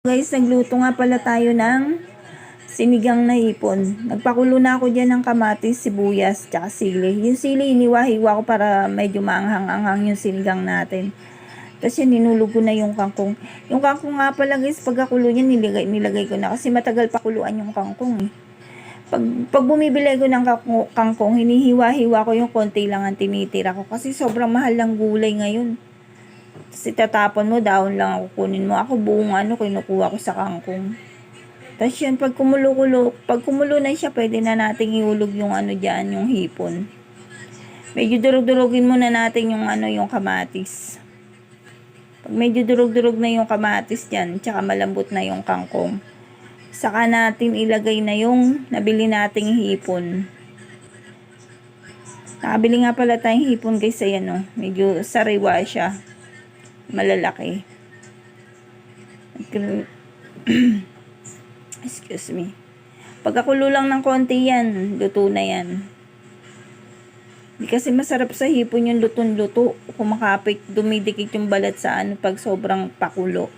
Guys, nagluto nga pala tayo ng sinigang na hipon. Nagpakulo na ako dyan ng kamatis, sibuyas, tsaka sili. Yung sili, iniwa-hiwa ko para medyo maanghang-anghang yung sinigang natin. Tapos yun, ninulog ko na yung kangkong. Yung kangkong nga pala guys, pagkakulo niya, nilagay, nilagay ko na. Kasi matagal pakuluan yung kangkong eh. Pag, pag bumibili ko ng kangkong hinihiwa-hiwa ko yung konti lang ang tinitira ko. Kasi sobrang mahal ng gulay ngayon. Tapos itatapon mo, dahon lang ako kunin mo. Ako buong ano, kinukuha ko sa kangkong. Tapos yun, pag kumulo-kulo, pag kumulo na siya, pwede na nating iulog yung ano dyan, yung hipon. Medyo durog-durogin muna natin yung ano, yung kamatis. Pag medyo durog-durog na yung kamatis dyan, tsaka malambot na yung kangkong, saka natin ilagay na yung nabili nating hipon. Nakabili nga pala tayong hipon guys, ayan o. Medyo sariwa siya malalaki. Excuse me. Pagkakulo lang ng konti yan, luto na yan. Di kasi masarap sa hipon yung lutong-luto. Kumakapit, dumidikit yung balat sa ano pag sobrang pakulo.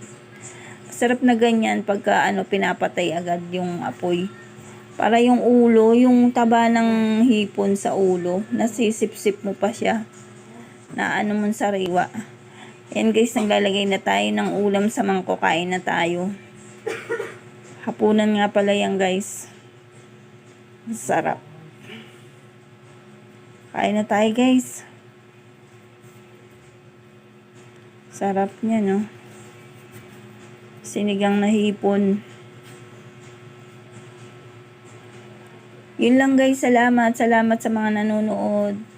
Sarap na ganyan pagka ano pinapatay agad yung apoy. Para yung ulo, yung taba ng hipon sa ulo, nasisip-sip mo pa siya. Na ano mong sariwa. Yan guys, naglalagay na tayo ng ulam sa mangkok. Kain na tayo. Hapunan nga pala yan guys. Sarap. Kain na tayo guys. Sarap niya no. Sinigang na hipon. Yun lang guys, salamat. Salamat sa mga nanonood.